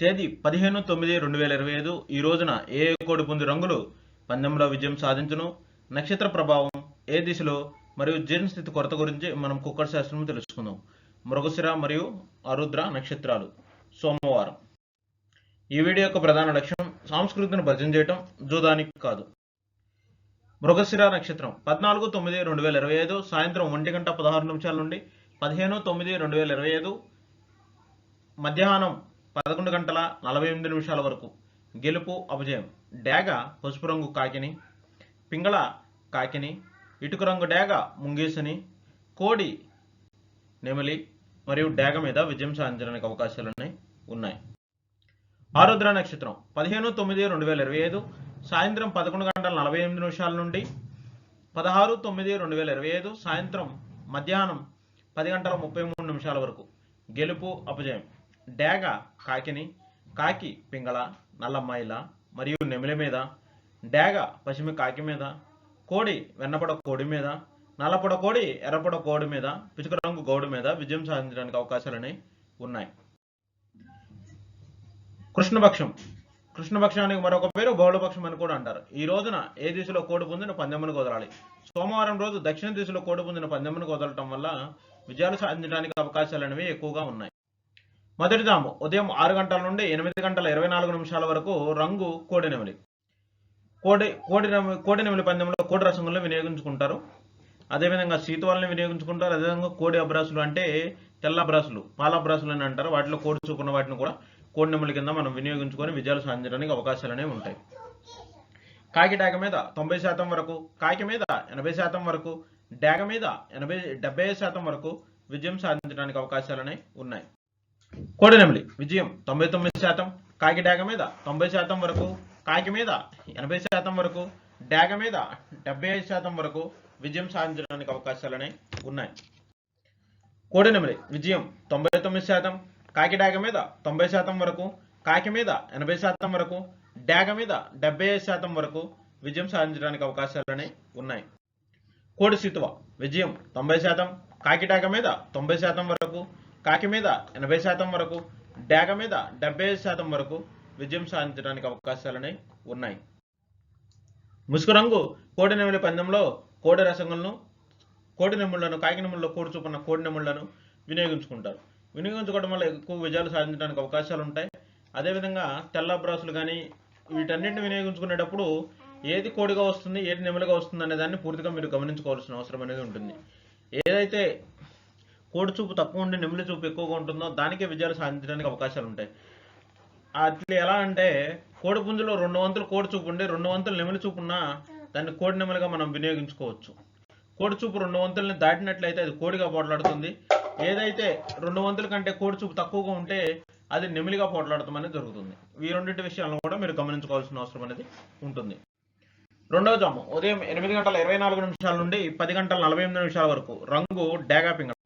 తేదీ పదిహేను తొమ్మిది రెండు వేల ఇరవై ఐదు. ఈ రోజున ఏ కోడి పుంజు రంగులు పందెంలో విజయం సాధించును? నక్షత్ర ప్రభావం ఏ దిశలో మరియు జీర్ణస్థితి కొరత గురించి మనం కుక్కర్ శాస్త్రం తెలుసుకుందాం. మృగశిర మరియు అరుద్ర నక్షత్రాలు. సోమవారం. ఈ వీడియో యొక్క ప్రధాన లక్ష్యం సంస్కృతిని భజన చేయటం జూదానికి కాదు. మృగశిర నక్షత్రం. పద్నాలుగు తొమ్మిది రెండు వేల ఇరవై ఐదు సాయంత్రం ఒంటి గంట పదహారు నిమిషాల నుండి పదిహేను తొమ్మిది రెండు వేల ఇరవై ఐదు మధ్యాహ్నం పదకొండు గంటల నలభై ఎనిమిది నిమిషాల వరకు. గెలుపు అపజయం. డేగ పసుపు రంగు కాకిని. పింగళ కాకిని. ఇటుక రంగు డేగ ముంగేసిని. కోడి నెమలి. మరియు డేగ మీద విజయం సాధించడానికి అవకాశాలు ఉన్నాయి ఆరుద్ర నక్షత్రం. పదిహేను తొమ్మిది రెండు వేల ఇరవై ఐదు. సాయంత్రం పదకొండు గంటల నలభై ఎనిమిది నిమిషాల నుండి పదహారు తొమ్మిది రెండు వేల ఇరవై ఐదు. సాయంత్రం మధ్యాహ్నం పది గంటల ముప్పై మూడు నిమిషాల వరకు. గెలుపు అపజయం. డేగ కాకిని కాకి పింగళ నల్లమ్మాయిల మరియు నెమిలి మీద డేగ పశ్చిమ కాకి మీద కోడి వెన్నపడ కోడి మీద నల్లపొడ కోడి ఎర్రపొడ కోడి మీద పిచుక రంగు గౌడు మీద విజయం సాధించడానికి అవకాశాలని ఉన్నాయి. కృష్ణపక్షం. కృష్ణపక్షానికి మరొక పేరు బౌళపక్షం అని కూడా అంటారు. ఈ రోజున ఏ దిశలో కోడి పొందిన పందెమ్మను కుదరాలి సోమవారం రోజు దక్షిణ దిశలో కోడి పొందిన పందెమ్మను కుదరటం వల్ల విజయాలు సాధించడానికి అవకాశాలు అనేవి ఎక్కువగా ఉన్నాయి. మొదటి జాము ఉదయం ఆరు గంటల నుండి ఎనిమిది గంటల ఇరవై నాలుగు నిమిషాల వరకు రంగు కోడినెమిలి కోడి కోడి కోడినెమిలి కోడి నెమలి పందెంలో కోడి రసంగులను వినియోగించుకుంటారు. అదేవిధంగా శీతవాళ్ళని వినియోగించుకుంటారు. అదేవిధంగా కోడి అబ్రాసులు అంటే తెల్ల అబ్రాసులు పాల అబ్రాసులు అని అంటారు. వాటిలో కోడి చూపున్న వాటిని కూడా కోడి నెమలి కింద మనం వినియోగించుకొని విజయాలు సాధించడానికి అవకాశాలు అనేవి ఉంటాయి. కాకి డాగ మీద తొంభై శాతం వరకు కాకి మీద ఎనభై శాతం వరకు డాగ మీద ఎనభై డెబ్బై శాతం వరకు విజయం సాధించడానికి అవకాశాలనే ఉన్నాయి. కోడి విజయం తొంభై తొమ్మిది శాతం. కాకి డాగ మీద తొంభై శాతం వరకు. కాకి మీద ఎనభై శాతం వరకు. డాగ మీద డెబ్బై ఐదు శాతం వరకు విజయం సాధించడానికి అవకాశాలనే ఉన్నాయి. కోడి విజయం తొంభై తొమ్మిది శాతం. కాకి డాగ మీద తొంభై శాతం వరకు. కాకి మీద ఎనభై శాతం వరకు. డాగ మీద డెబ్బై ఐదు శాతం వరకు విజయం సాధించడానికి అవకాశాలనే ఉన్నాయి. కోడి సితువ. విజయం తొంభై శాతం. కాకి డాగ మీద తొంభై శాతం వరకు. కాకి మీద ఎనభై శాతం వరకు డాగ మీద డెబ్బై ఐదు శాతం వరకు విజయం సాధించడానికి అవకాశాలనే ఉన్నాయి. ముసుగు రంగు కోడి నెమలి పందెంలో కోడి రసంగులను కోడి నెమ్ములను కాకి నెమ్ముల్లో కోడి చూపున్న కోడి నెమ్ములను వినియోగించుకుంటారు. వినియోగించుకోవడం వల్ల ఎక్కువ విజయాలు సాధించడానికి అవకాశాలు ఉంటాయి అదేవిధంగా తెల్ల బ్రాసులు కానీ వీటన్నిటిని వినియోగించుకునేటప్పుడు ఏది కోడిగా వస్తుంది ఏది నెమలుగా వస్తుంది అనే దాన్ని పూర్తిగా మీరు గమనించుకోవాల్సిన అవసరం అనేది ఉంటుంది. ఏదైతే కోడి చూపు తక్కువ ఉండి నెమలి చూపు ఎక్కువగా ఉంటుందో దానికే విజయాలు సాధించడానికి అవకాశాలు ఉంటాయి. అట్లా ఎలా అంటే కోడి పుంజులో రెండు వంతులు కోడి చూపు ఉండి రెండు వంతులు నిమిలి చూపు ఉన్నా దాన్ని కోడి నెమలిగా మనం వినియోగించుకోవచ్చు. కోడి చూపు రెండు వంతుల్ని దాటినట్లయితే అది కోడిగా పోట్లాడుతుంది. ఏదైతే రెండు వంతుల కంటే కోడి చూపు తక్కువగా ఉంటే అది నెమిలిగా పోట్లాడటం అనేది జరుగుతుంది. ఈ రెండింటి విషయాలను కూడా మీరు గమనించుకోవాల్సిన అవసరం అనేది ఉంటుంది. రెండవ జాము ఉదయం ఎనిమిది గంటల ఇరవై నాలుగు నిమిషాల నుండి పది గంటల నలభై ఎనిమిది నిమిషాల వరకు రంగు డేగా పింగళ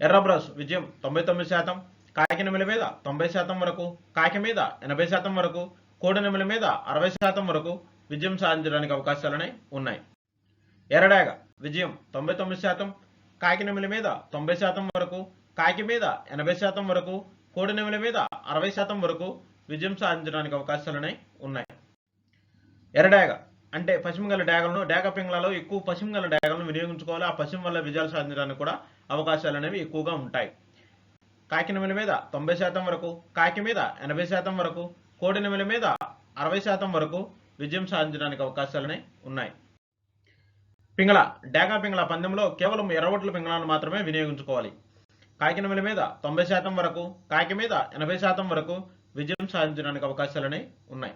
ఎర్రబ్రస్ విజయం తొంభై తొమ్మిది శాతం కాకి నెమలి మీద తొంభై శాతం వరకు కాకి మీద ఎనభై శాతం వరకు కోడి నెమలి మీద అరవై శాతం వరకు విజయం సాధించడానికి అవకాశాలనే ఉన్నాయి. ఎర్రడాగ విజయం తొంభై తొమ్మిది శాతం కాకి నెమలి మీద తొంభై శాతం వరకు కాకి మీద ఎనభై శాతం వరకు కోడి నెమలి మీద అరవై శాతం వరకు విజయం సాధించడానికి అవకాశాలనే ఉన్నాయి. ఎర్రడాగ అంటే పశ్చిమ గల డాగలను డాగ పింగ్లలో ఎక్కువ పశ్చిమ గల డాగలను వినియోగించుకోవాలి. ఆ పశ్చిమ వల్ల విజయాలు సాధించడానికి కూడా అవకాశాలు అనేవి ఎక్కువగా ఉంటాయి. కాకి మీద తొంభై శాతం వరకు కాకి మీద ఎనభై శాతం వరకు కోడి నెమలి మీద అరవై శాతం వరకు విజయం సాధించడానికి అవకాశాలనే ఉన్నాయి. పింగళ డేగా పింగళ పందెంలో కేవలం ఎర్రవట్ల పింగళాలను మాత్రమే వినియోగించుకోవాలి. కాకి మీద తొంభై శాతం వరకు కాకి మీద ఎనభై శాతం వరకు విజయం సాధించడానికి అవకాశాలనే ఉన్నాయి.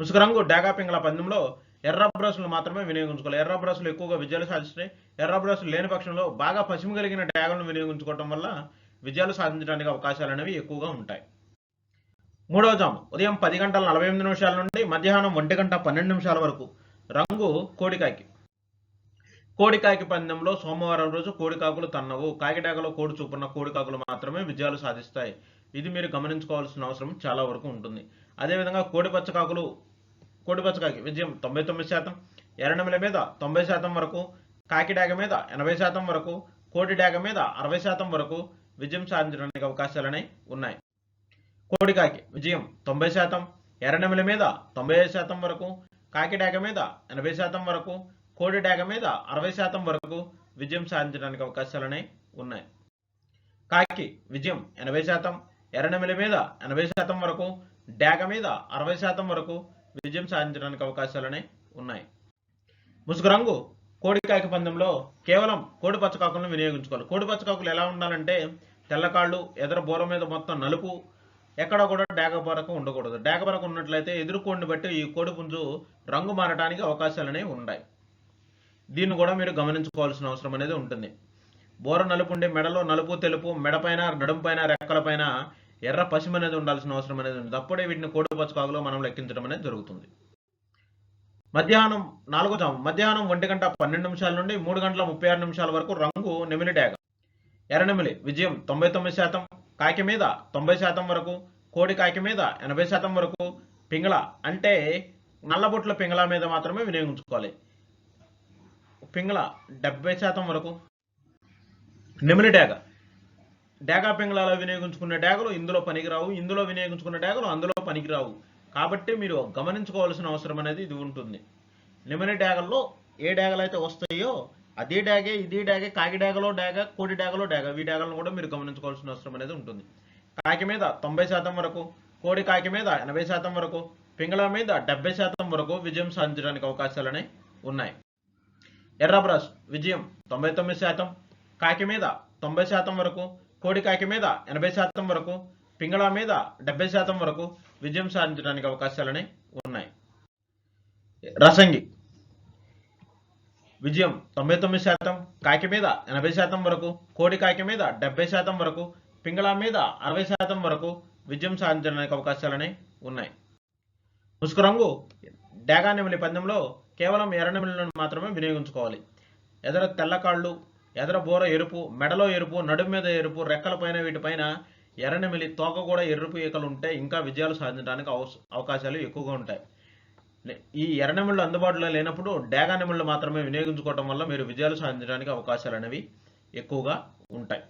ముసుగు రంగు డాగా పింగళ పందెంలో ఎర్ర బ్రష్లు మాత్రమే వినియోగించుకోవాలి. ఎర్ర బ్రష్లు ఎక్కువగా విజయాలు సాధిస్తాయి ఎర్ర బ్రష్లు లేని పక్షంలో బాగా పశ్చిమ కలిగిన ట్యాగులను వినియోగించుకోవడం వల్ల విజయాలు సాధించడానికి అవకాశాలు అనేవి ఎక్కువగా ఉంటాయి. మూడవ జాము. ఉదయం పది గంటల నలభై ఎనిమిది నిమిషాల నుండి మధ్యాహ్నం ఒంటి గంట పన్నెండు నిమిషాల వరకు రంగు కోడికాకి కోడికాకి పందెంలో సోమవారం రోజు కోడికాకులు తన్నవు. కాకిటాకలో కోడి చూపున్న కోడికాకులు మాత్రమే విజయాలు సాధిస్తాయి. ఇది మీరు గమనించుకోవాల్సిన అవసరం చాలా వరకు ఉంటుంది. అదేవిధంగా కోడి పచ్చకాకులు కోడి పచ్చకాకి విజయం తొంభై తొమ్మిది శాతం ఎర్రనెమల మీద తొంభై శాతం వరకు కాకి డాగ మీద ఎనభై శాతం వరకు కోటి డాగ మీద అరవై శాతం వరకు విజయం సాధించడానికి అవకాశాలనే ఉన్నాయి. కోడికాకి విజయం తొంభై శాతం ఎర్రనెమల మీద తొంభై ఐదు శాతం వరకు కాకి డాగ మీద ఎనభై శాతం వరకు కోడి డాగ మీద అరవై శాతం వరకు విజయం సాధించడానికి అవకాశాలనే ఉన్నాయి. కాకి విజయం ఎనభై శాతం ఎర్రనెమల మీద ఎనభై శాతం వరకు డాగ మీద అరవై శాతం వరకు విజయం సాధించడానికి అవకాశాలనే ఉన్నాయి. ముసుగు రంగు కోడికాయక పందెంలో కేవలం కోడి పచ్చకాకులను వినియోగించుకోవాలి. కోడి పచ్చకాకులు ఎలా ఉండాలంటే తెల్లకాళ్ళు ఎదర బోర మీద మొత్తం నలుపు ఎక్కడ కూడా డేగ ఉండకూడదు. డేగ ఉన్నట్లయితే ఎదురు బట్టి ఈ కోడి పుంజు రంగు మారడానికి అవకాశాలనే ఉన్నాయి దీన్ని కూడా మీరు గమనించుకోవాల్సిన అవసరం అనేది ఉంటుంది. బోర నలుపు ఉండే మెడలో నలుపు తెలుపు మెడపైన నడుంపైన రెక్కలపైన ఎర్ర పసిమ అనేది ఉండాల్సిన అవసరం అనేది ఉంది అప్పుడే వీటిని కోడిపచ్చకాకులో మనం లెక్కించడం అనేది జరుగుతుంది. మధ్యాహ్నం నాలుగో జాము. మధ్యాహ్నం ఒంటి గంట పన్నెండు నిమిషాల నుండి మూడు గంటల ముప్పై ఆరు నిమిషాల వరకు రంగు నెమిలి డాగ. ఎర్రనెమిలి విజయం తొంభై తొమ్మిది శాతం. కాకి మీద తొంభై శాతం వరకు కోడి కాకి మీద ఎనభై శాతం వరకు పింగళ అంటే నల్లబొట్ల పింగళ మీద మాత్రమే వినియోగించుకోవాలి. పింగళ డెబ్బై శాతం వరకు. నెమిలి డాగ. డేగా పింగళాలో వినియోగించుకున్న డేగలు ఇందులో పనికిరావు ఇందులో వినియోగించుకున్న డేగలు అందులో పనికిరావు. కాబట్టి మీరు గమనించుకోవాల్సిన అవసరం అనేది ఇది ఉంటుంది. నిమిన డేగల్లో ఏ డేగలు అయితే వస్తాయో అదే డాగే ఇది డాగే కాకి డాగలో డాగ కోడి డాగలో డాగ ఈ డాగలను కూడా మీరు గమనించుకోవాల్సిన అవసరం అనేది ఉంటుంది. కాకి మీద తొంభై శాతం వరకు కోడి కాకి మీద ఎనభై శాతం వరకు పింగళ మీద డెబ్బై శాతం వరకు విజయం సాధించడానికి అవకాశాలనే ఉన్నాయి. ఎర్రబ్రష్ విజయం తొంభై తొమ్మిది శాతం కాకి మీద తొంభై శాతం వరకు కోడికాకి మీద ఎనభై శాతం వరకు పింగళ మీద డెబ్బై శాతం వరకు విజయం సాధించడానికి అవకాశాలనే ఉన్నాయి. రసంగి. విజయం తొంభై తొమ్మిది శాతం కాకి మీద ఎనభై శాతం వరకు కోడి కాకి మీద డెబ్బై శాతం వరకు పింగళ మీద అరవై శాతం వరకు విజయం సాధించడానికి అవకాశాలనే ఉన్నాయి. ముసుగు రంగు డాగా నెమిలి పందెంలో కేవలం ఎర్ర నిమిలను మాత్రమే వినియోగించుకోవాలి. ఎదర తెల్లకాళ్ళు ఎదర బోర ఎరుపు మెడలో ఎరుపు నడుము మీద ఎరుపు రెక్కలపైన వీటిపైన ఎర్రనిమిలి తోక కూడా ఎరుపు ఈకలు ఉంటే ఇంకా విజయాలు సాధించడానికి అవ అవకాశాలు ఎక్కువగా ఉంటాయి. ఈ ఎర్రనెమిళ్ళు అందుబాటులో లేనప్పుడు డేగా నెమిళ్ళు మాత్రమే వినియోగించుకోవటం వల్ల మీరు విజయాలు సాధించడానికి అవకాశాలు అనేవి ఎక్కువగా ఉంటాయి.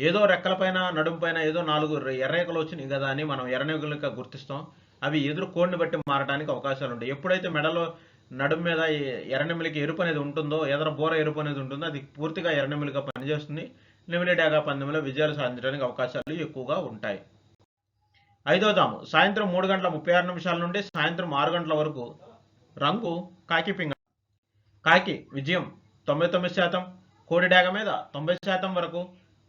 ఏదో రెక్కలపైన నడుము పైన ఏదో నాలుగు రె- ఎర్రేకలు వచ్చినాయి కదా అని మనం ఎర్రనెమిలుగా గుర్తిస్తాం. అవి ఎదురు కోడిని బట్టి మారడానికి అవకాశాలు ఉంటాయి. ఎప్పుడైతే మెడలో నడుము మీద ఈ ఎర్రనెమిలికి ఎరుపు అనేది ఉంటుందో ఎదర బోర ఎరుపు అనేది ఉంటుందో అది పూర్తిగా ఎర్రనెమిలిగా పనిచేస్తుంది. నెమిలి డాగా పందెంలో విజయాలు సాధించడానికి అవకాశాలు ఎక్కువగా ఉంటాయి. ఐదో దాము సాయంత్రం మూడు గంటల ముప్పై ఆరు నిమిషాల నుండి సాయంత్రం ఆరు గంటల వరకు రంగు కాకి పింగ. కాకి విజయం తొంభై తొమ్మిది శాతం. కోడి డాగ మీద తొంభై శాతం వరకు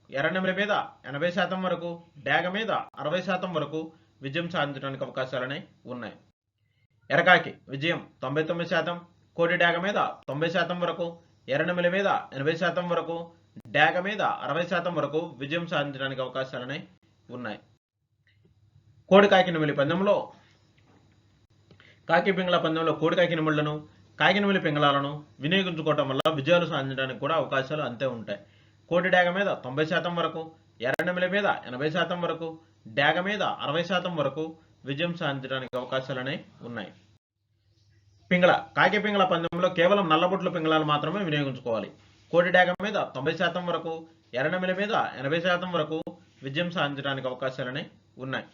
ఎర్రనెమిలి మీద ఎనభై శాతం వరకు డాగ మీద అరవై శాతం వరకు విజయం సాధించడానికి అవకాశాలనే ఉన్నాయి. ఎరకాకి విజయం తొంభై తొమ్మిది శాతం కోటి డాగ మీద తొంభై శాతం వరకు ఎర్రనెమిలి మీద ఎనభై శాతం వరకు డాగ మీద అరవై శాతం వరకు విజయం సాధించడానికి అవకాశాలనే ఉన్నాయి. కోడి కాకినమిలి పందెంలో కాకి పింగళ పందెంలో కోడి కాకి కాకినమిలి పింగళాలను వినియోగించుకోవటం వల్ల విజయాలు సాధించడానికి కూడా అవకాశాలు అంతే ఉంటాయి. కోటి డాగ మీద తొంభై శాతం వరకు ఎర్రనెమిలి మీద ఎనభై శాతం వరకు డాగ మీద అరవై శాతం వరకు విజయం సాధించడానికి అవకాశాలనే ఉన్నాయి. పింగళ కాకి పింగళ పందెంలో కేవలం నల్లబొట్లు పింగళాలు మాత్రమే వినియోగించుకోవాలి. కోటి డాగ మీద తొంభై శాతం వరకు ఎర్రనమిల మీద ఎనభై శాతం వరకు విజయం సాధించడానికి అవకాశాలనే ఉన్నాయి.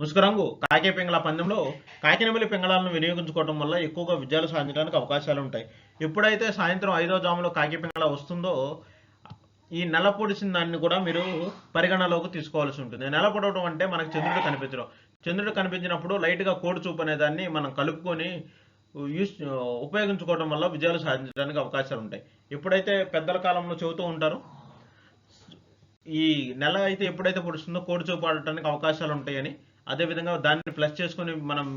ముసుగు రంగు కాకి పింగళ పందెంలో కాకినమిలి పింగళాలను వినియోగించుకోవడం వల్ల ఎక్కువగా విజయాలు సాధించడానికి అవకాశాలు ఉంటాయి. ఎప్పుడైతే సాయంత్రం ఐదో జాములో కాకి పింగళ వస్తుందో ఈ నెల పొడిచిన దాన్ని కూడా మీరు పరిగణలోకి తీసుకోవాల్సి ఉంటుంది. నెల పొడవడం అంటే మనకు చంద్రుడు కనిపించడం. చంద్రుడు కనిపించినప్పుడు లైట్గా కోడి చూపు అనే దాన్ని మనం కలుపుకొని యూస్ ఉపయోగించుకోవడం వల్ల విజయాలు సాధించడానికి అవకాశాలు ఉంటాయి. ఎప్పుడైతే పెద్దల కాలంలో చెబుతూ ఉంటారో ఈ నెల అయితే ఎప్పుడైతే పొడుస్తుందో కోడి చూపాడటానికి అవకాశాలు ఉంటాయని అదేవిధంగా దాన్ని ప్లస్ చేసుకొని మనం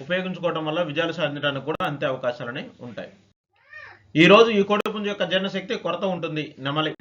ఉపయోగించుకోవడం వల్ల విజయాలు సాధించడానికి కూడా అంతే అవకాశాలని ఉంటాయి. ఈ రోజు ఈ కోడి యొక్క జీర్ణశక్తి కొరత ఉంటుంది నెమలి.